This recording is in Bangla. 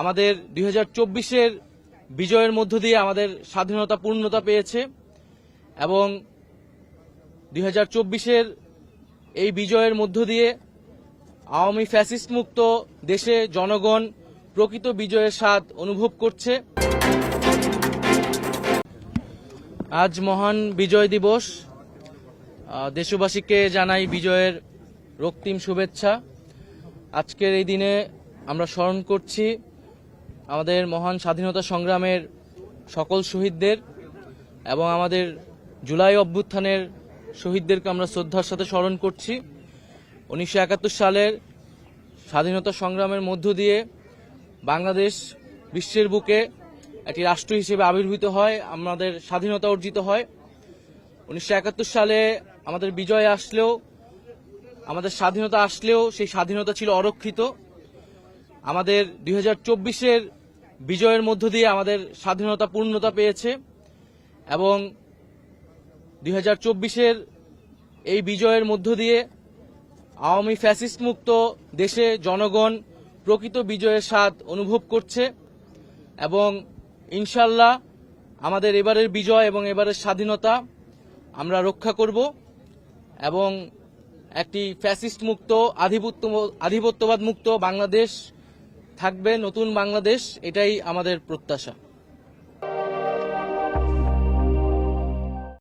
আমাদের দুই হাজার বিজয়ের মধ্য দিয়ে আমাদের স্বাধীনতা, পূর্ণতা পেয়েছে এবং দুই হাজার এই বিজয়ের মধ্য দিয়ে আওয়ামী ফ্যাসিস্ট মুক্ত দেশে জনগণ প্রকৃত বিজয়ের স্বাদ অনুভব করছে। আজ মহান বিজয় দিবস। দেশবাসীকে জানাই বিজয়ের রক্তিম শুভেচ্ছা। আজকের এই দিনে আমরা স্মরণ করছি আমাদের মহান স্বাধীনতা সংগ্রামের সকল শহীদদের এবং আমাদের জুলাই অভ্যুত্থানের শহীদদেরকে আমরা শ্রদ্ধার সাথে স্মরণ করছি। উনিশশো একাত্তর সালের স্বাধীনতা সংগ্রামের মধ্য দিয়ে বাংলাদেশ বিশ্বের বুকে একটি রাষ্ট্র হিসেবে আবির্ভূত হয়, আমাদের স্বাধীনতা অর্জিত হয়। উনিশশো একাত্তর সালে আমাদের বিজয় আসলেও, আমাদের স্বাধীনতা আসলেও সেই স্বাধীনতা ছিল অরক্ষিত। আমাদের দুই হাজার চব্বিশের বিজয়ের মধ্য দিয়ে আমাদের স্বাধীনতা, পূর্ণতা পেয়েছে এবং দুই হাজার চব্বিশের এই বিজয়ের মধ্য দিয়ে আওয়ামী ফ্যাসিস্ট মুক্ত দেশে জনগণ প্রকৃত বিজয়ের স্বাদ অনুভব করছে এবং ইনশাল্লাহ আমাদের এবারের বিজয় এবং এবারের স্বাধীনতা আমরা রক্ষা করব এবং একটি ফ্যাসিস্ট মুক্ত আধিপত্য আধিপত্যবাদ মুক্ত বাংলাদেশ থাকবে নতুন বাংলাদেশ এটাই আমাদের প্রত্যাশা।